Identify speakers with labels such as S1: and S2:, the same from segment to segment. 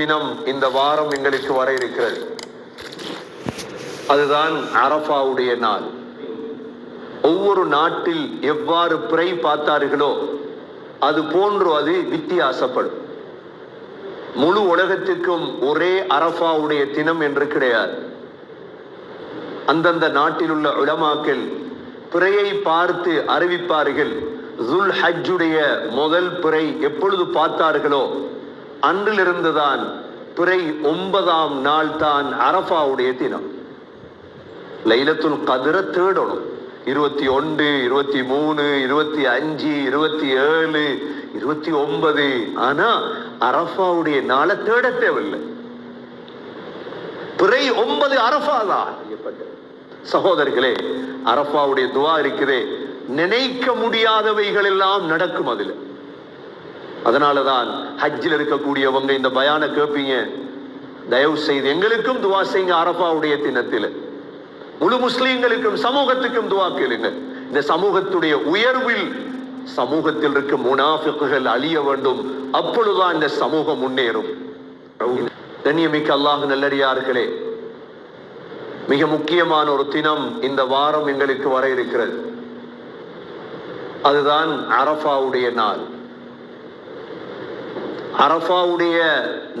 S1: தினம் இந்த வாரம் எங்களுக்கு வர இருக்கிறது. அதுதான் அரபாவுடைய நாள். ஒவ்வொரு நாட்டில் எவ்வாறு பிறை பார்த்தார்களோ அது போன்று அது வித்தியாசப்படும். முழு உலகத்திற்கும் ஒரே அரஃபாவுடைய தினம் என்று கிடையாது. அந்தந்த நாட்டில் உள்ள உடமாக்கள் பிறையை பார்த்து அறிவிப்பார்கள் ஜுல் ஹஜ்ஜுடைய முதல் பிறை எப்பொழுது பார்த்தார்களோ அன்றிலிருந்துதான் பிறை ஒன்பதாம் நாள் தான் அரஃபாவுடைய தினம். லைலத்துல் கதிர தேடணும். இருபத்தி ஒன்று இருபத்தி மூணு இருபத்தி அஞ்சு இருபத்தி ஏழு இருபத்தி ஒன்பது. ஆனா அரஃபாவுடைய நாளை தேட தேவையில்லை. பிறை ஒன்பது அரஃபா தான் சகோதரர்களே அரஃபாவுடைய துவா இருக்குதே நினைக்க முடியாதவைகள் எல்லாம் நடக்கும் அதுல. அதனாலதான் ஹஜ்ஜில் இருக்கக்கூடியவங்க இந்த பயான கேட்பீங்க தயவு செய்து எங்களுக்கும் துவா செய்யுங்க அரஃபாவுடைய தினத்தில். முழு முஸ்லீம்களுக்கும் சமூகத்துக்கும் துவா கேளுங்க. இந்த சமூகத்துடைய உயர்வில் சமூகத்தில் இருக்கும் முனாஃபிக்குகள் அழிய வேண்டும். அப்பொழுதுதான் இந்த சமூகம் முன்னேறும். கண்ணியமிக்க அல்லாஹ் நல்லடியார்களே மிக முக்கியமான ஒரு தினம் இந்த வாரம் எங்களுக்கு வர இருக்கிறது. அதுதான் அரஃபாவுடைய நாள். அரஃபாவுடைய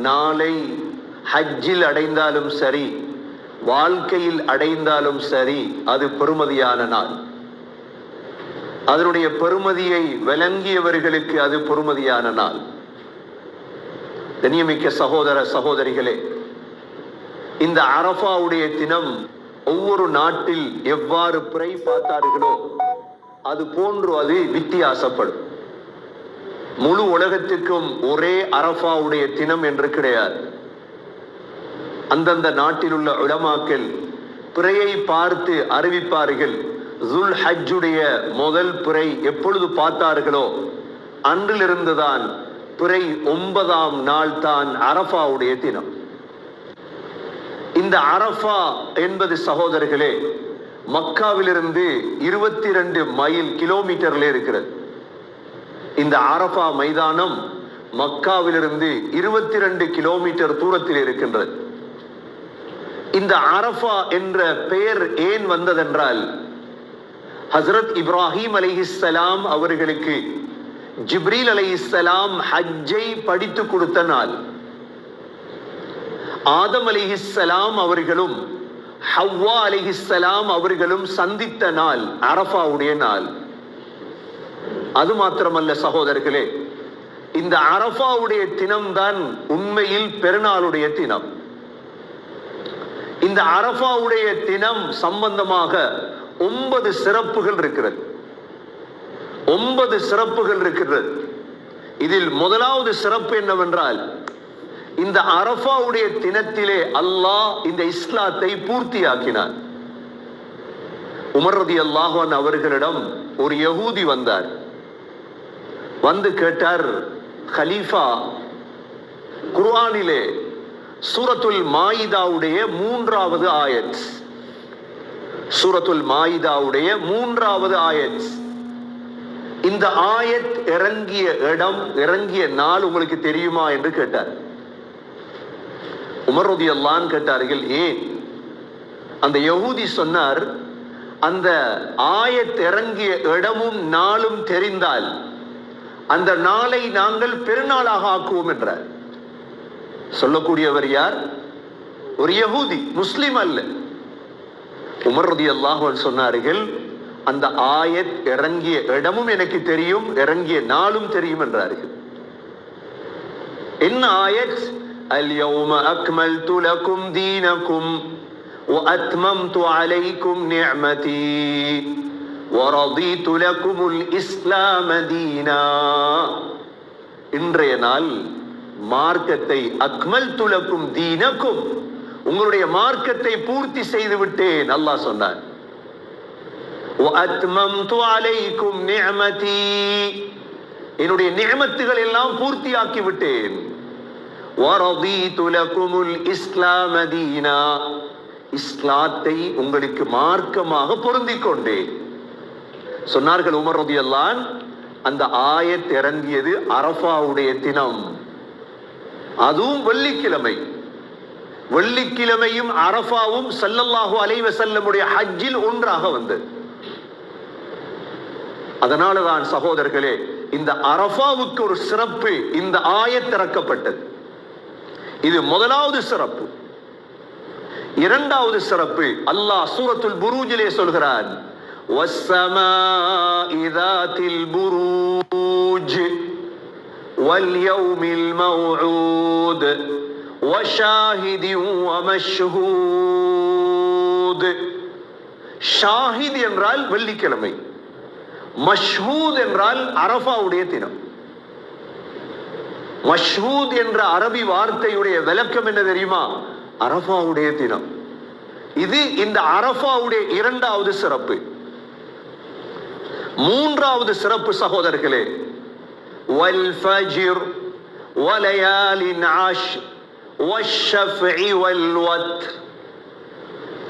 S1: நாளை ஹஜ்ஜில் அடைந்தாலும் சரி வாழ்க்கையில் அடைந்தாலும் சரி அது பெருமதியான நாள். அதனுடைய பெருமதியை விளங்கியவர்களுக்கு அது பெருமதியான நாள். கண்ணியமிக்க சகோதர சகோதரிகளே இந்த அரஃபாவுடைய தினம் ஒவ்வொரு நாட்டில் எவ்வாறு பிறை பார்த்தார்களோ அது போன்று அது வித்தியாசப்படும். முழு உலகத்திற்கும் ஒரே அரஃபாவுடைய தினம் என்று கிடையாது. அந்தந்த நாட்டில் உள்ள உலமாக்கள் பிறையை பார்த்து அறிவிப்பார்கள் ஜுல் ஹஜ்ஜுடைய முதல் பிறை எப்பொழுது பார்த்தார்களோ அன்றிலிருந்துதான் பிறை ஒன்பதாம் நாள் தான் அரஃபாவுடைய தினம். இந்த அரஃபா என்பது சகோதரர்களே மக்காவிலிருந்து இருபத்தி ரெண்டு மைல் கிலோமீட்டர்ல இருக்கிறது. இந்த அரஃபா மைதானம் மக்காவிலிருந்து இருபத்தி ரெண்டு கிலோமீட்டர் தூரத்தில் இருக்கின்றது. இந்த அரஃபா என்ற பெயர் ஏன் வந்ததென்றால் ஹசரத் இப்ராஹிம் அலைஹிஸ்ஸலாம் அவர்களுக்கு ஜிப்ரீல் அலைஹிஸ்ஸலாம் ஹஜ்ஜை படித்து கொடுத்த நாள். ஆதம் அலிஹிஸ்ஸலாம் அவர்களும் ஹவ்வா அலிஹிஸ்ஸலாம் அவர்களும் சந்தித்த நாள் அரஃபாவுடைய நாள். அது மாத்திரமல்ல சகோதரர்களே இந்த அரஃபாவுடைய தினம்தான் உண்மையில் பெருநாளுடைய தினம். இந்த அரஃபாவுடைய தினம் சம்பந்தமாக ஒன்பது சிறப்புகள் இருக்கிறது. ஒன்பது சிறப்புகள் இருக்கிறது. இதில் முதலாவது சிறப்பு என்னவென்றால் இந்த அரஃபாவுடைய தினத்திலே அல்லாஹ் இந்த இஸ்லாத்தை பூர்த்தியாக்கினார் உமர் ரதி அல்லாஹான் அவர்களிடம் ஒரு யகூதி வந்தார். வந்து கேட்டார் ஹலீஃபா குர்ஆனிலே சூரத்துல் மாயிதாவுடைய மூன்றாவது ஆயத் சூரத்துல் மாயிதாவுடைய மூன்றாவது ஆயத் இந்த ஆயத் இறங்கிய இடம் இறங்கிய நாள் உங்களுக்கு தெரியுமா என்று கேட்டார் உமருதி அல்லான் கேட்டார்கள் ஏன் அந்த யகூதி சொன்னார் அந்த ஆயத் இறங்கிய இடமும் நாளும் தெரிந்தால் அந்த நாளை நாங்கள் பெருநாளாக ஆக்குவோம் என்றார் சொல்லக்கூடியவர் யார் ஒரு யகூதி முஸ்லிம் அல்ல உமர்ரதி அல்லாஹ் சொன்னார்கள் அந்த ஆயத் இறங்கிய இடமும் எனக்கு தெரியும் இறங்கிய நாளும் தெரியும் என்றார்கள் என்ன ஆயத் اليوم أكملت لكم دينكم وأتممت عليكم نعمتي ورضيت لكم الإسلام دينا இன்றைய நாள் மார்க்கத்தை அக்மல் துலக்கும் தீனக்கும். உங்களுடைய மார்க்கத்தை பூர்த்தி செய்து விட்டேன் அல்லாஹ் சொன்னார். என்னுடைய நியமத்துகள் எல்லாம் பூர்த்தி ஆக்கி விட்டேன் இஸ்லாத்தை உங்களுக்கு மார்க்கமாக பொருந்திக் கொண்டேன். சொன்னார்கள் உமர் ரதியல்லான் அந்த ஆயத் இறங்கியது அரஃபாவுடைய தினம். அதுவும் வெள்ளிக்கிழமை. வெள்ளிக்கிழமையும் அரஃபாவும் சல்லல்லாஹு அலைஹி வஸல்லமுடைய ஹஜ்ஜில் ஒன்றாக வந்தது. அதனாலதான் சகோதரர்களே இந்த அரஃபாவுக்கு ஒரு சிறப்பு இந்த ஆயத் திறக்கப்பட்டது. இது முதலாவது சிறப்பு. இரண்டாவது சிறப்பு அல்லாஹ் சூரத்துல் புரூஜிலே சொல்கிறான் وَالسَّمَاءِ ذَاتِ الْبُرُوجِ وَالْيَوْمِ الْمَوْعُودِ وَشَاهِدٍ وَمَشْهُودٍ ஷாஹித் என்றால் வெள்ளிக்கிழமை மஷ்ஹூத் என்றால் அரஃபாவுடைய தினம் மஷ்ஹூத் என்ற அரபி வார்த்தையுடைய விளக்கம் என்ன தெரியுமா அரஃபாவுடைய தினம் இது இந்த அரஃபாவுடைய இரண்டாவது சிறப்பு மூன்றாவது சிறப்பு சகோதரர்களே வல் ஃபஜ்ர் வலயாலின் ஆஷ் வஷ்ஷஃப்இ வல்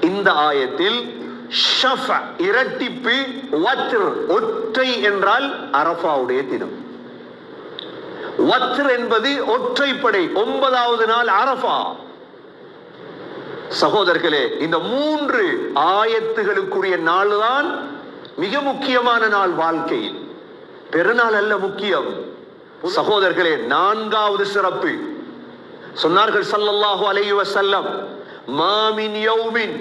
S1: இந்த ஆயத்தில் ஷஃப இரட்டிப்பு வத்ர் ஒற்றை என்றால் அரஃபாவுடைய தினம். வத்ர் என்பது ஒற்றைப்படை ஒன்பதாவது நாள் அரஃபா. சகோதரர்களே இந்த மூன்று ஆயத்துகளுக்குரிய நாள் தான் மிக முக்கியமான நாள் வாழ்க்கையில். பெருநாள் அல்ல முக்கியம். சகோதரர்களே நான்காவது சிறப்பு. சொன்னார்கள் சல்லல்லாஹு அலைஹி வஸல்லம் மாமின் யௌமின்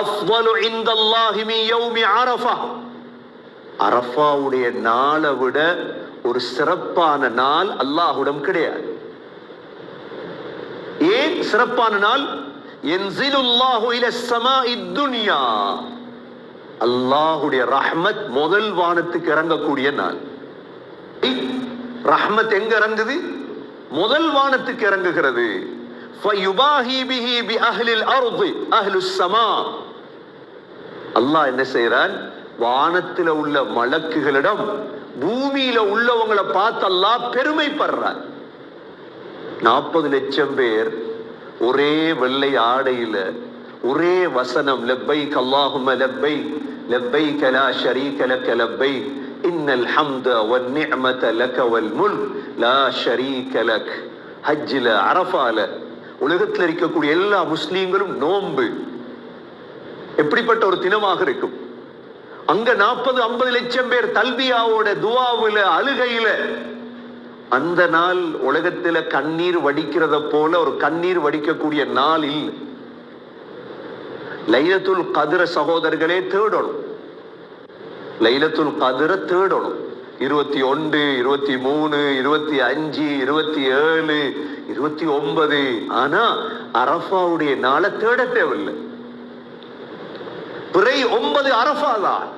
S1: அஃதலு இன்தல்லாஹி மின் யௌமி அரஃபா. அரஃபாவுடைய நாளை விட ஒரு சிறப்பான நாள் அல்லாஹுடம் கிடையாது. ஏன் சிறப்பான நாள்? என்சிலுல்லாஹு இல சமா இத்துன்யா அல்லாஹுடைய ரஹ்மத் முதல் வானத்துக்கு இறங்கக்கூடிய நாள். ரஹ்மத் எங்க இறங்குது? முதல் வானத்துக்கு இறங்குகிறது. சமா. அல்லாஹ் என்ன செய்யறான் வானத்துல உள்ள மலக்குகளிடம் பூமியில உள்ளவங்களை பார்த்து அல்லாஹ் பெருமைப்படுறான். நாற்பது லட்சம் பேர் ஒரே வெள்ளை ஆடையில ஒரே வசனம் லெப்பை கல்லாஹும லெப்பை லெப்பை கலா ஷரீக லக்க லெப்பை இன்னல் ஹம்த வன் நிஅமத லக வல் முல்க் லா ஷரீக லக். ஹஜ்ஜில அரஃபால உலகத்தில் இருக்கக்கூடிய எல்லா முஸ்லீம்களும் நோன்பு. எப்படிப்பட்ட ஒரு தினமாக இருக்கும்? அங்க நாற்பது ஐம்பது லட்சம் பேர் தல்பியாவோட துவாவுல அழுகையில அந்த நாள் உலகத்துல கண்ணீர் வடிக்கிறத போல ஒரு கண்ணீர் வடிக்கக்கூடிய நாள் இல்லை. லைலத்துல் கதிர சகோதரர்களே தேடணும் லைலத்துல் கதிர தேடணும் இருபத்தி ஒன்று இருபத்தி மூணு இருபத்தி அஞ்சு இருபத்தி ஏழு இருபத்தி ஒன்பது ஆனா அரஃபாவுடைய நாளை தேட தேவையில்லை பிறை ஒன்பது அரஃபா தான்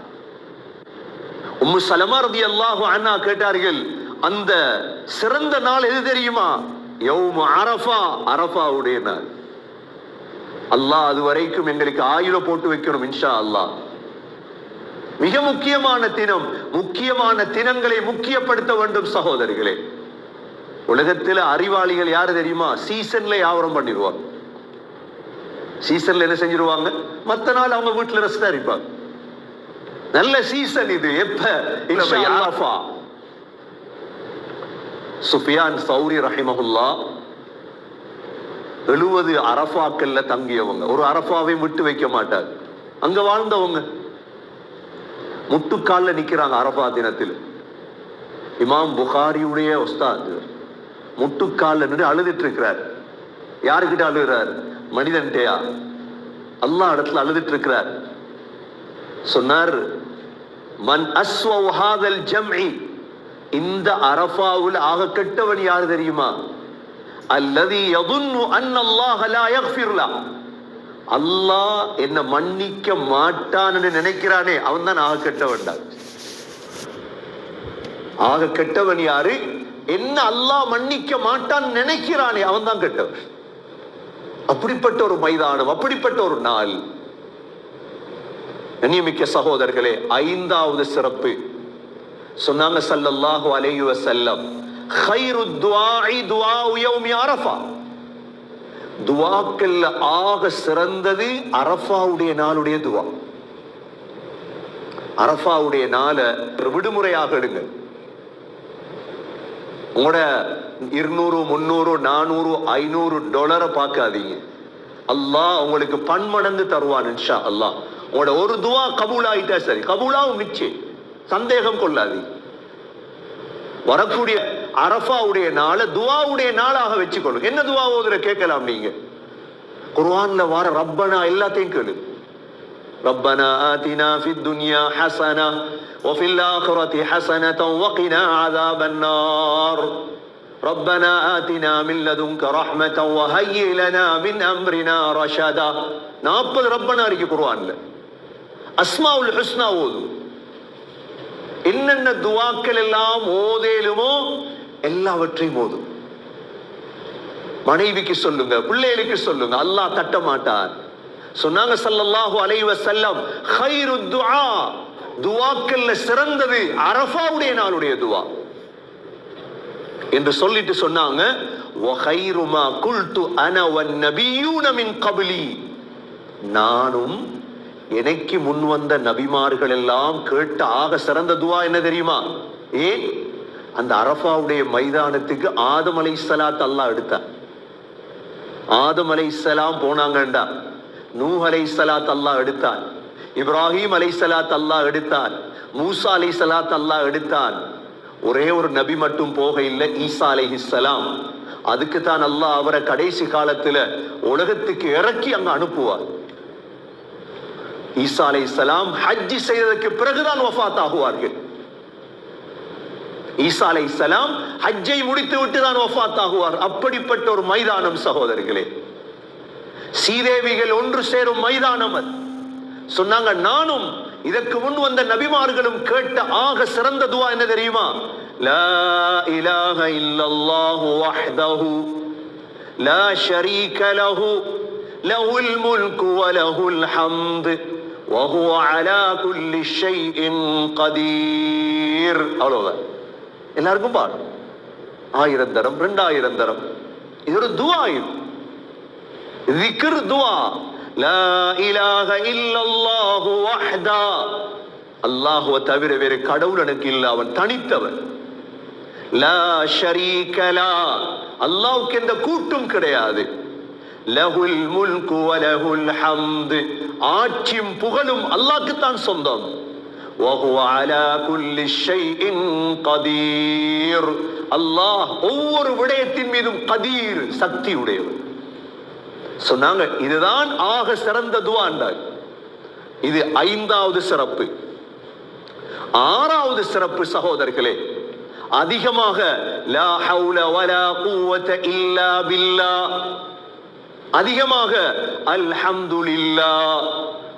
S1: உம்மு சலமா ரதி அல்லாஹு அண்ணா கேட்டார்கள் அந்த சிறந்த நாள் எது தெரியுமா யௌம அரஃபா அரஃபாவுடைய நாள் அல்லாஹ் அது வரைக்கும் எங்களுக்கு ஆயுள போட்டு வைக்கணும் இன்ஷா அல்லாஹ் மிக முக்கியமான தினம் முக்கியமான தினங்களை முக்கியப்படுத்த வேண்டும் சகோதரிகளே. உலகத்துல அறிவாளிகள் யாரு தெரியுமா? சீசன்ல யாவரம் பண்ணிடுவாங்க. சீசன்ல என்ன செஞ்சிருவாங்க? மத்த நாள் அவங்க வீட்டுல ரெஸ்ட் இருப்பாங்க. நல்ல சீசன் இது எப்ப? சுஃபியான் சௌரி ரஹிமஹுல்லா எழுபது அரஃபாக்கள்ல தங்கியவங்க. ஒரு அரஃபாவையும் விட்டு வைக்க மாட்டாங்க அங்க வாழ்ந்தவங்க. முட்டுக்கால்ல நிக்கிறாங்க அரஃபா தினத்தில். இமாம் புகாரியுடைய உஸ்தாத் முட்டுக்கால்ல நின்று அழுதுட்டு இருக்கிறார் யாருக்கிட்ட அழுகிறார்? மனிதன்டையா அல்லா இடத்துல அழுதுட்டு இருக்கிறார் சொன்னார் மன் அஸ்வஹாதல் ஜம்இ. இந்த அரபாவில் ஆக கெட்டவன் யார் தெரியுமா? அல்லது யதுன்னு அன்னல்லாஹ் லா யக்ஃபிர்லா அல்லாஹ் என்ன மன்னிக்க மாட்டான்னு நினைக்கிறானே அவன் தான் ஆக கெட்டவன் ஆக கெட்டவன் யாரு? என்ன அல்லாஹ் மன்னிக்க மாட்டான் நினைக்கிறானே அவன் தான் கெட்டவன். அப்படிப்பட்ட ஒரு மைதானம் அப்படிப்பட்ட ஒரு நாள். கண்ணியமிக்க சகோதரர்களே ஐந்தாவது சிறப்பு. சொன்னாங்க சல்லல்லாஹு அலையுவ செல்லம் துவாக்கல்ல ஆக சிறந்தது அரஃபாவுடைய நாளுடைய துவா அரஃபாவுடைய நாளை விடுமுறையாக எடுங்க உங்களோட இருநூறு முந்நூறு நானூறு ஐநூறு டாலரை பார்க்காதீங்க அல்லாஹ் உங்களுக்கு பன்மடங்கு தருவான் இன்ஷா அல்லாஹ் உங்களோட ஒரு துவா கபூலாயிட்டா சரி கபூலாவும் மிச்சு சந்தேகம் கொள்ளாதீங்க வரக்கூடிய அரஃபாவுடைய நாளை துவாவுடைய நாளாக வச்சுக்கொள்ளுங்க என்ன துவா ஓதுற கேட்கலாம் நீங்க குர்ஆன்ல வர ரப்பனா எல்லாத்தையும் கேளு ربنا آتنا في الدنيا حسنة وفي الآخرة حسنة وقنا عذاب النار ربنا آتنا من لدنك رحمة وهيئ لنا من أمرنا رشدا நாற்பது ரப்பனா இருக்கு குர்ஆன்ல அஸ்மாவுல் ஹுஸ்னா ஓதும் என்னென்ன துவாக்கள் எல்லாம் ஓதேலுமோ எல்லாவற்றையும் ஓதும் மனைவிக்கு சொல்லுங்க பிள்ளைகளுக்கு சொல்லுங்க அல்லாஹ் தட்ட மாட்டார். சொன்னாங்க சல்லல்லாஹு அலைவ செல்லம் ஹைரு துஆ. துவாக்கல்ல சிறந்தது அரஃபாவுடைய நாளுடைய துவா. என்று சொல்லிட்டு சொன்னாங்க ஒஹைருமா குல்து அனவன் நபியூனமின் கபிலி. நானும் எனக்கு முன் வந்த நபிமார்கள் எல்லாம் கேட்ட ஆக சிறந்த துவா என்ன தெரியுமா? ஏன்? அந்த அரஃபாவுடைய மைதானத்துக்கு ஆதம் சலாத் அல்லாஹ் எடுத்தார் ஆதம் சலாம் போனாங்கண்டா. நூஹலை சலாத் அல்லாஹ் எடுத்தான். இப்ராஹிம் அலை சலாத் அல்லாஹ் எடுத்தான். மூசா சலாத் அல்லாஹ் எடுத்தான். ஒரே ஒரு நபி மட்டும் போக இல்லை ஈசா அலைஹிஸ்ஸலாம் அதுக்கு தான் அல்லாஹ் அவரை கடைசி காலத்துல உலகத்துக்கு இறக்கி அங்க அனுப்புவார். ஈசா அலைஹிஸ்ஸலாம் ஹஜ்ஜி செய்ததற்கு பிறகுதான் வஃபாத் ஆகுவார்கள். ஈசா அலைஹிஸ்ஸலாம் ஹஜ்ஜை முடித்து விட்டு தான் வஃபாத் ஆகுவார் அப்படிப்பட்ட ஒரு மைதானம் சகோதரர்களே சீதேவிகள் ஒன்று சேரும் மைதானம் அது சொன்னாங்க நானும் இதற்கு முன் வந்த நபிமார்களும் கேட்ட ஆக சிறந்த துவா என்ன தெரியுமா லா இலாஹ இல்லல்லாஹு வஹ்தஹு லா ஷரீக லஹு லஹுல் முல்கு வ லஹுல் ஹம்து وهو على كل شيء قدير அவ்வளவுதான் எல்லாருக்கும் பாடும் ஆயிரம் தரம் ரெண்டாயிரம் தரம் இது ஒரு துவா இது ذكر துவா லா இலாஹ இல்லல்லாஹு வஹ்தா அல்லாஹ்வை தவிர வேறு கடவுள் எனக்கு இல்லை அவன் தனித்தவன் லா ஷரீக லா அல்லாஹ்வுக்கு எந்த கூட்டும் கிடையாது லஹுல் முல்கு வ லஹுல் ஹம்து ஆட்சியும் புகழும் அல்லாஹ்க்கு தான் சொந்தம் وهو على كل شيء قدير அல்லாஹ் ஒவ்வொரு விடயத்தின் மீதும் கதீர் சக்தி உடையவர் சொன்னாங்க இதுதான் ஆக சிறந்த துவாண்டாய் இது ஐந்தாவது சிறப்பு ஆறாவது சிறப்பு சகோதரர்களே அதிகமாக லா ஹவுல வலா குவத இல்லா பில்லாஹ் அதிகமாக அல்ஹம்துலில்லாஹ்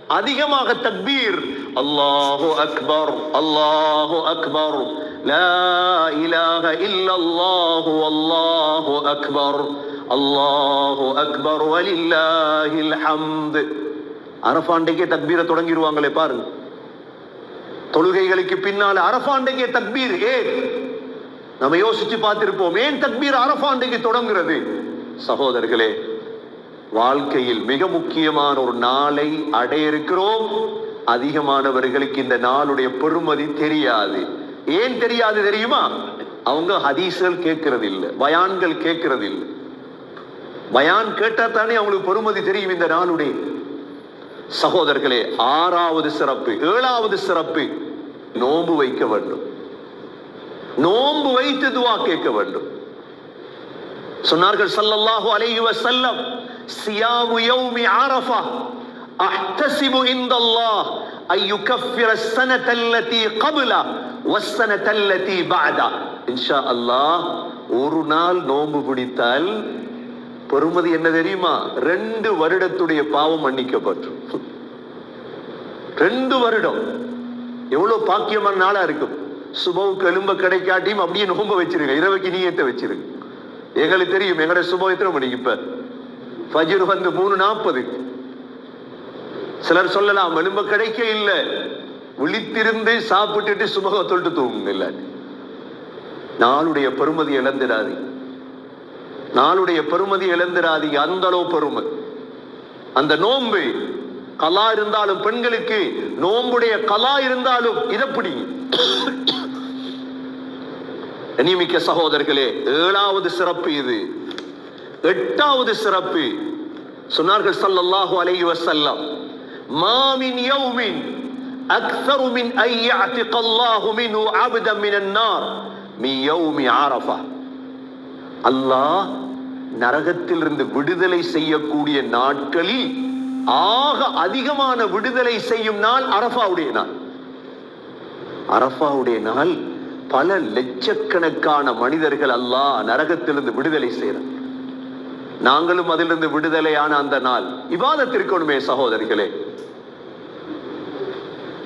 S1: அதிகமாக தக்பீர். அல்லாஹு அக்பர் அல்லாஹு அக்பர். லா இலாஹ இல்லல்லாஹு அல்லாஹு அக்பர். அல்லாஹு அக்பர் வலில்லாஹில் ஹம்து அரஃபாண்டைக்கே தக்பீரை தொடங்கிடுவாங்களே பாருங்க. தொழுகைகளுக்கு பின்னால் அரஃபாண்டைக்கே தக்பீர் ஏன்? நம்ம யோசிச்சு பார்த்திருப்போம் ஏன் தக்பீர் அரஃபாண்டைக்கு தொடங்குறது? சகோதரர்களே வாழ்க்கையில் மிக முக்கியமான ஒரு நாளை அடைய இருக்கிறோம் அதிகமானவர்களுக்கு இந்த நாளுடைய பெருமதி தெரியாது. ஏன் தெரியாது தெரியுமா? அவங்க ஹதீஸ்கள் கேட்கறது இல்லை பயான்கள் கேட்கறது இல்லை பயான் கேட்டா தானே அவங்களுக்கு பெருமதி தெரியும் இந்த நாளுடைய. சகோதரர்களே ஆறாவது சிறப்பு ஏழாவது சிறப்பு நோன்பு வைக்க வேண்டும். நோன்பு வைத்து துவா கேட்க வேண்டும். சொன்னார்கள் ஸல்லல்லாஹு அலைஹி வஸல்லம் சியாமு யௌமி அரஃபா அஹ்தசிபு இந்தல்லாஹ் أن يكفر السنة التي قبله والسنة التي بعده إن شاء الله ஒரு நாள் நோன்பு பிடித்தால் பெருமதி என்ன தெரியுமா ரெண்டு வருடத்துடைய பாவம் மன்னிக்கப்பட்டு ரெண்டு வருடம் எவ்வளவு பாக்கியமான நாளா இருக்கும் சுபவுக்கு எலும்ப கிடைக்காட்டியும் அப்படியே நோம்ப வச்சிருங்க இரவுக்கு நீயத்தை வச்சிருங்க எங்களுக்கு தெரியும் எங்களுடைய சுபம் எத்தனை மணிக்கு இப்ப? பஜிர் வந்து மூணு நாற்பது சிலர் சொல்லலாம் எலும்ப கிடைக்க இல்லை. விழித்திருந்து சாப்பிட்டுட்டு சுபக தொட்டு தூங்குங்க இல்லை. நாளுடைய பெருமதி இழந்துடாது. நாளுடைய பெருமதி இழந்துடாது அந்த அளவு பெருமை. அந்த நோன்பு கலா இருந்தாலும் பெண்களுக்கு நோம்புடைய கலா இருந்தாலும் இதை பிடிங்க. கனிமிக்க சகோதரர்களே ஏழாவது சிறப்பு இது. எட்டாவது சிறப்பு. சொன்னார்கள் சல்லல்லாஹு அலைஹி வஸல்லம் மாமின் யௌமின் அக்ஸரு மின் ஐ யஅதிகல்லாஹு மின்ஹு அப்தன் மினன் நார். மி யௌமி அரஃபா அல்லாஹ் நரகத்திலிருந்து விடுதலை செய்யக்கூடிய நாட்களில் ஆக அதிகமான விடுதலை செய்யும் நாள் அரஃபாவுடைய நாள். அரஃபாவுடைய நாள் பல லட்சக்கணக்கான மனிதர்கள் அல்லாஹ் நரகத்திலிருந்து விடுதலை செய்கிறார் நாங்களும் அதிலிருந்து விடுதலையான அந்த நாள் விவாதத்திற்கணுமே சகோதரிகளே.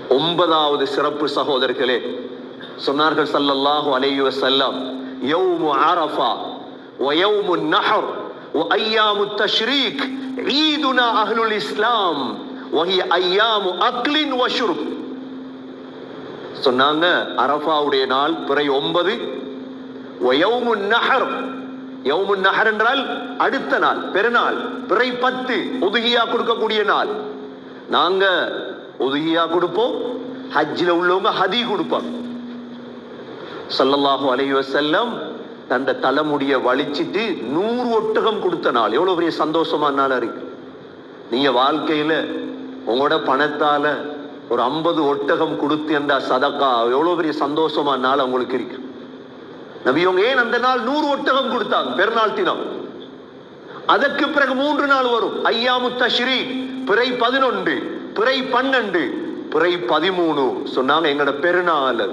S1: ஒன்பதாவது சிறப்பு சகோதரர்களே சொன்னார்கள் சல்லல்லாஹு அலைஹி வஸல்லம் யௌமு ஆரஃபா வ நஹர் வ ஐயாமு தஷ்ரீக் ஈதுனா அஹ்லுல் இஸ்லாம் வஹி ஐயாமு அக்லின் வ சொன்னாங்க அரஃபாவுடைய நாள் பிறை ஒன்பது. நகர் நஹர். நகர் என்றால் அடுத்த நாள் பெருநாள் பிறை பத்து ஒதுகியா கொடுக்கக்கூடிய நாள். நாங்க ஒதுகியா கொடுப்போம் ஹஜ்ஜில் உள்ளவங்க ஹதி கொடுப்பாங்க. சல்லல்லாஹு அலைஹி வஸல்லம் தந்த தலைமுடிய வலிச்சிட்டு நூறு ஒட்டகம் கொடுத்த நாள். எவ்வளோ பெரிய சந்தோஷமான நாள் இருக்கு. நீங்கள் வாழ்க்கையில் உங்களோட பணத்தால் ஒரு ஐம்பது ஒட்டகம் கொடுத்து என்ற சதக்கா. எவ்வளோ பெரிய சந்தோஷமா நாள் அவங்களுக்கு இருக்கு. நபியவங்க ஏன் அந்த நாள் நூறு ஒட்டகம் கொடுத்தாங்க? பெருநாள் தினம். அதற்கு பிறகு மூன்று நாள் வரும். ஐயாமு தஷ்ரீ பிறை பதினொன்று பிறை பன்னெண்டு பிறை பதிமூணு சொன்னாங்க எங்களோட பெருநாள்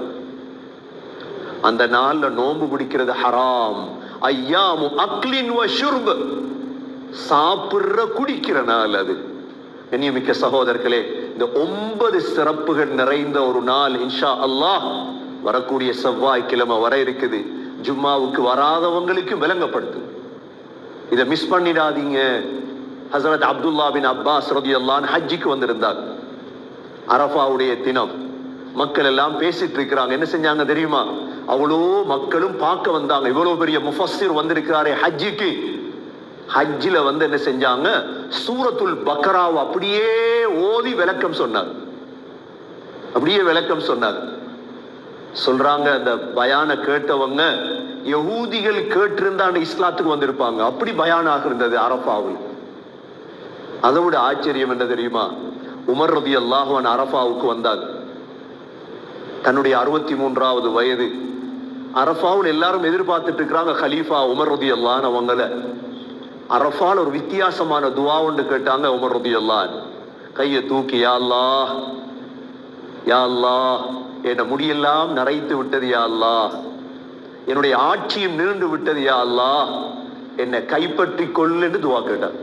S1: அந்த நாள்ல நோன்பு பிடிக்கிறது ஹராம். ஐயாமு அக்லின் வ சாப்பிடுற குடிக்கிற நாள் அது. கண்ணியமிக்க சகோதரர்களே இந்த ஒன்பது சிறப்புகள் நிறைந்த ஒரு நாள் இன்ஷா அல்லாஹ் வரக்கூடிய செவ்வாய்க்கிழமை வர இருக்குது. ஜும்மாவுக்கு வராதவங்களுக்கும் விளங்கப்படுது இதை மிஸ் பண்ணிடாதீங்க. ஹசரத் அப்துல்லா பின் அப்பாஸ் ரதியல்லான் ஹஜ்ஜிக்கு வந்திருந்தார். அரஃபாவுடைய தினம். மக்கள் எல்லாம் பேசிட்டு இருக்கிறாங்க. என்ன செஞ்சாங்க தெரியுமா? அவ்வளோ மக்களும் பார்க்க வந்தாங்க. இவ்வளோ பெரிய முஃபஸ்ஸிர் வந்திருக்கிறாரே ஹஜ்ஜிக்கு. ஹஜ்ஜில் வந்து என்ன செஞ்சாங்க? சூரத்துல் பக்கராவ் அப்படியே ஓதி விளக்கம் சொன்னார். அப்படியே விளக்கம் சொன்னார். சொல்றாங்க அந்த பயான கேட்டவங்க யகூதிகள் கேட்டிருந்தா அந்த இஸ்லாத்துக்கு வந்திருப்பாங்க. அப்படி பயானாக இருந்தது அரபாவில் அதை விட ஆச்சரியம் என்ன தெரியுமா? உமர் ரதி அல்லாஹுவன் அரஃபாவுக்கு வந்தார். தன்னுடைய அறுபத்தி மூன்றாவது வயது. அரஃபாவில் எல்லாரும் எதிர்பார்த்துட்டு இருக்கிறாங்க கலீஃபா உமர் ரதி அல்லான்னு அவங்கள. அரஃபால் ஒரு வித்தியாசமான துவா ஒன்று கேட்டாங்க உமர் ரபி அல்லான் கையை தூக்கி யா அல்லாஹ் யா அல்லா என் முடியெல்லாம் நரைத்து விட்டது யா அல்லாஹ். என்னுடைய ஆட்சியும் நீண்டு விட்டது யா அல்லா என்னை கைப்பற்றி கொள்ளுன்னு துவா கேட்டார்.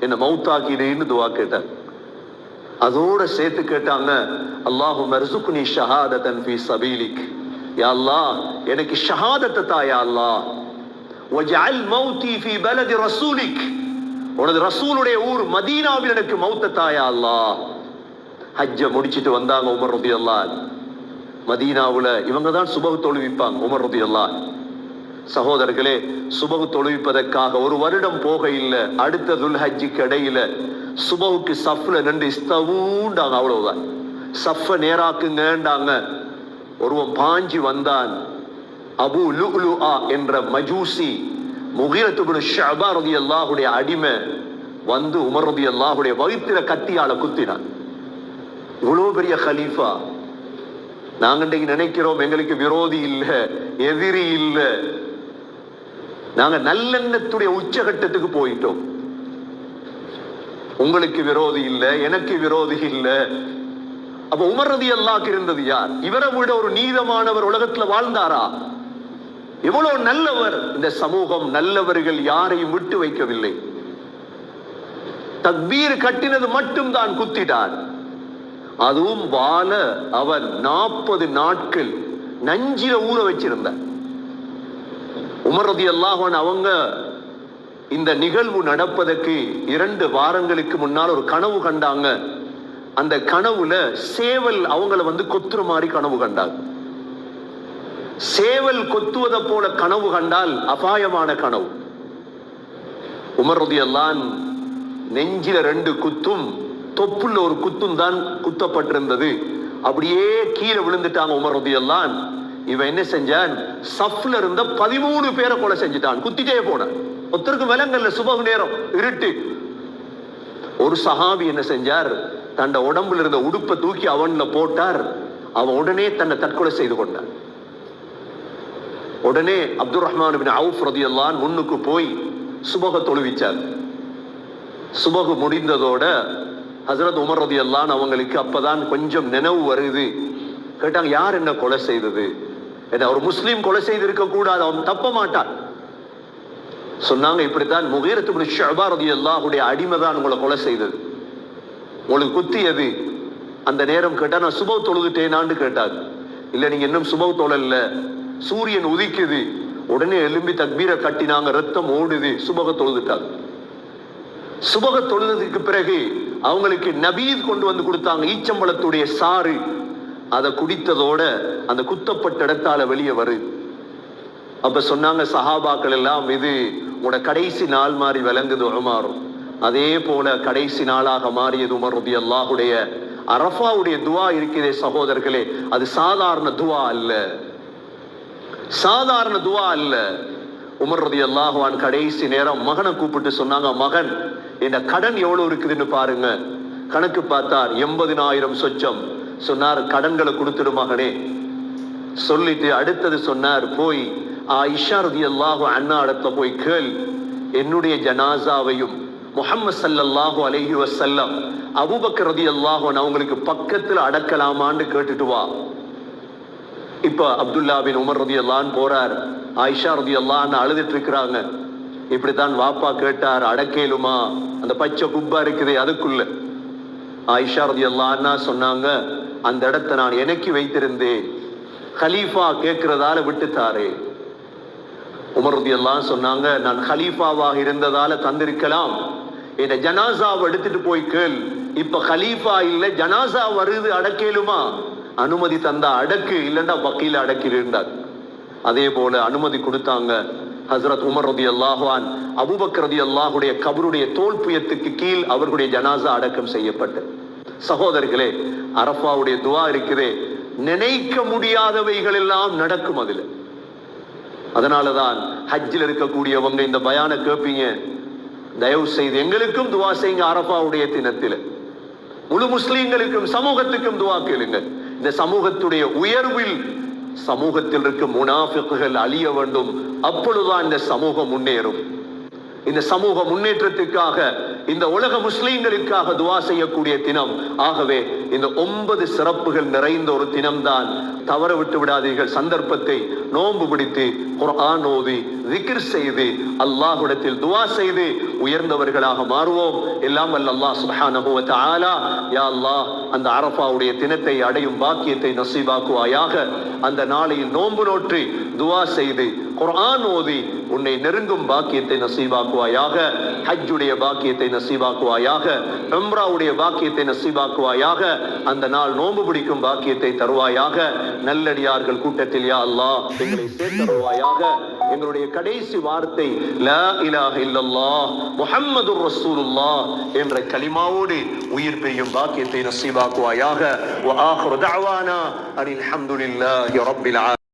S1: என்னை மௌத்தாக்கிடுன்னு துவா கேட்டார். அதோட சேர்த்து கேட்டாங்க அல்லாஹு மர்சுக்னி ஷஹாதத்தன் ஃபி சபீலிக். யா அல்லா எனக்கு ஷஹாதத்தை தாயா அல்லாஹ். வஜஅல் மௌதி ஃபி பலதி ரசூலிக் உனது ரசூலுடைய ஊர் மதீனாவில் எனக்கு மௌத்த தாயா அல்லா அல்லாஹ். ஹஜ்ஜ முடிச்சிட்டு வந்தாங்க உமர் ரபி அல்லா மதீனாவுல இவங்க தான் சுபகு தொழுவிப்பாங்க உமர் ரபி அல்லா சகோதரர்களே சுபகு தொழுவிப்பதற்காக ஒரு வருடம் போக இல்லை அடுத்த துல்ஹஜ்ஜிக்கு இடையில சுபவுக்கு சஃப்ல நின்று இஸ்தவூண்டாங்க அவ்வளவுதான். சஃப நேராக்குங்கண்டாங்க ஒருவன் பாஞ்சி வந்தான். அபு லுலு என்ற மஜூசி முகிரத்துபுன் ஷபா ரதி அல்லாஹுடைய அடிமை வந்து உமர் ரதி அல்லாஹுடைய வயிற்றுல கத்தியால குத்தினான் இவ்வளவு பெரிய கலீஃபா நாங்க இன்னைக்கு நினைக்கிறோம் எங்களுக்கு விரோதி இல்ல எதிரி இல்ல. நாங்க நல்லெண்ணத்துடைய உச்சகட்டத்துக்கு போயிட்டோம். உங்களுக்கு விரோதி இல்ல எனக்கு விரோதி இல்ல. அப்ப உமர் ரதி அல்லாஹ் இருந்தது யார்? இவரை விட ஒரு நீதமானவர் உலகத்துல வாழ்ந்தாரா? இவ்வளவு நல்லவர். இந்த சமூகம் நல்லவர்கள் யாரையும் விட்டு வைக்கவில்லை. தக்பீர் கட்டினது மட்டும் தான் குத்திட்டார். அதுவும் வாழ அவர் நாற்பது நாட்கள் நஞ்சில ஊற வச்சிருந்தார். உமரதி அல்லாஹன் அவங்க இந்த நிகழ்வு நடப்பதற்கு இரண்டு வாரங்களுக்கு முன்னால் ஒரு கனவு கண்டாங்க. அந்த கனவுல சேவல் அவங்கள வந்து கொத்துற மாதிரி கனவு கண்டாங்க. சேவல் கொத்துவதை போல கனவு கண்டால் அபாயமான கனவு. உமர் அல்லான் நெஞ்சில ரெண்டு குத்தும் தொப்புள்ள ஒரு குத்தும் தான் குத்தப்பட்டிருந்தது. அப்படியே கீழே விழுந்துட்டாங்க உமர் ரதி அல்லான் இவன் என்ன செஞ்சான்? சஃப்ல இருந்த பதிமூணு பேரை கொலை செஞ்சுட்டான். குத்திட்டே போனான். ஒருத்தருக்கு விலங்கல்ல சுபகு நேரம் இருட்டு. ஒரு சஹாபி என்ன செஞ்சார்? தண்ட உடம்புல இருந்த உடுப்பை தூக்கி அவன்ல போட்டார். அவன் உடனே தன்னை தற்கொலை செய்து கொண்டான். உடனே அப்துல் ரஹ்மான் பின் அவுஃப் ரதியல்லான் முன்னுக்கு போய் சுபக தொழுவிச்சார். சுபகு முடிந்ததோட ஹசரத் உமர் ரதியல்லான் அவங்களுக்கு அப்பதான் கொஞ்சம் நினைவு வருது. கேட்டாங்க யார் என்ன கொலை செய்தது? என்ன ஒரு முஸ்லீம் கொலை செய்திருக்க கூடாது அவன் தப்ப மாட்டான். சொன்னாங்க இப்படித்தான் முகீரத்து ஷபா ரதியல்லாஹுடைய அடிமை தான் உங்களை கொலை செய்தது. உங்களுக்கு குத்தியது. அந்த நேரம் கேட்டா நான் சுபவ் தொழுதுட்டேனான்னு கேட்டாங்க இல்லை நீங்க இன்னும் சுபவ் தொழல்ல சூரியன் உதிக்குது. உடனே எலும்பி தக்பீரை கட்டினாங்க ரத்தம் ஓடுது சுபக தொழுதுட்டாங்க. சுபக தொழுதுக்கு பிறகு அவங்களுக்கு நபீத் கொண்டு வந்து கொடுத்தாங்க ஈச்சம்பழத்துடைய சாறு. அதை குடித்ததோட அந்த குத்தப்பட்ட இடத்தால வெளியே வருது அப்ப சொன்னாங்க சஹாபாக்கள் எல்லாம் இது உங்களோட கடைசி நாள் மாதிரி விளங்குது உமாறும் அதே போல கடைசி நாளாக மாறியது உமர் ரபி அல்லாஹுடைய அரஃபாவுடைய துவா இருக்கிறதே சகோதரர்களே அது சாதாரண துவா அல்ல. சாதாரண துவா அல்ல. உமர் ரதி அல்லாஹுவான் கடைசி நேரம் மகனை கூப்பிட்டு சொன்னாங்க மகன் இந்த கடன் எவ்வளவு இருக்குதுன்னு பாருங்க. கணக்கு பார்த்தார் எண்பதினாயிரம் சொச்சம். சொன்னார் கடன்களை கொடுத்துடு மகனே. சொல்லிட்டு அடுத்தது சொன்னார் போய் ஆயிஷா ரதி அல்லாஹு அண்ணா இடத்துல போய் கேள். என்னுடைய ஜனாசாவையும் முஹம்மது ஸல்லல்லாஹு அலஹி வசல்லம் அபூபக்கர் ரதி அல்லாஹு அவங்களுக்கு பக்கத்தில் அடக்கலாமான்னு கேட்டுட்டு வா. இப்போ அப்துல்லா பின் உமர் ரதி அல்லான் போறார். ஆயிஷா ரதி அல்லான்னு அழுதுட்டு இருக்கிறாங்க இப்படித்தான் வாப்பா கேட்டார் அடக்கேலுமா? அந்த பச்சை குப்பா இருக்குது அதுக்குள்ள. ஆயிஷா ரதி அல்லான்னா சொன்னாங்க அந்த இடத்தை நான் எனக்கு வைத்திருந்தேன். ஹலீஃபா கேட்கிறதால விட்டுத்தாரே உமர் ரதி அல்லாஹ் சொன்னாங்க நான் ஹலீஃபாவாக இருந்ததால தந்திருக்கலாம். என்னை ஜனாசாவை எடுத்துட்டு போய் கேள். இப்ப ஹலீஃபா இல்லை ஜனாசா வருது அடக்கேலுமா? அனுமதி தந்தா அடக்கு இல்லைன்னா வக்கீல அடக்கிருந்தார் அதே போல அனுமதி கொடுத்தாங்க ஹசரத் உமர் ரதி அல்லாஹான் அபுபக் ரதி அல்லாஹுடைய கபருடைய தோல் புயத்துக்கு கீழ் அவர்களுடைய ஜனாசா அடக்கம் செய்யப்பட்டு. சகோதரர்களே அரஃபாவுடைய துவா இருக்கிறே நினைக்க முடியாதவைகள் எல்லாம் நடக்கும் அதுல. அதனாலதான் ஹஜ்ஜில் இருக்கக்கூடியவங்க இந்த பயான கேட்பீங்க தயவு செய்து எங்களுக்கும் துவா செய்யுங்க அரபாவுடைய தினத்தில். முழு முஸ்லீம்களுக்கும் சமூகத்துக்கும் துவா கேளுங்க இந்த சமூகத்துடைய உயர்வில் சமூகத்தில் இருக்கும் முனாஃபிக்குகள் அழிய வேண்டும். அப்பொழுதுதான் இந்த சமூகம் முன்னேறும். இந்த சமூக முன்னேற்றத்துக்காக இந்த உலக முஸ்லீம்களுக்காக துவா செய்யக்கூடிய தினம். ஆகவே இந்த ஒன்பது சிறப்புகள் நிறைந்த ஒரு தினம்தான் தவற விட்டு விடாதீர்கள். சந்தர்ப்பத்தை நோன்பு பிடித்து குர்ஆன் ஓதி விக்கிர் செய்து அல்லாஹுடத்தில் துவா செய்து உயர்ந்தவர்களாக மாறுவோம். எல்லாம் வல்ல அல்லாஹ் சுப்ஹானஹு வ தஆலா. யா அல்லாஹ் அந்த அரஃபாவுடைய தினத்தை அடையும் பாக்கியத்தை நசீபாக்குவாயாக. அந்த நாளையில் நோன்பு நோற்றி துவா செய்து குர்ஆன் ஓதி உன்னை நெருங்கும் பாக்கியத்தை நசீபாக்குவாயாக. ஹஜ்ஜுடைய பாக்கியத்தை நசீவாக்குவாயாக உம்ராவுடைய பாக்கியத்தை நசீவாக்குவாயாக அந்த நாள் நோன்பு பிடிக்கும் பாக்கியத்தை தருவாயாக நல்லடியார்கள் கூட்டத்தில் யா அல்லா எங்களை சேர்த்தருவாயாக எங்களுடைய கடைசி வார்த்தை லா இலாஹ இல்லல்லா முஹம்மது ரசூலுல்லா என்ற கலிமாவோடு உயிர் பெய்யும் பாக்கியத்தை நசீவாக்குவாயாக وآخر دعوانا أن الحمد لله رب العالمين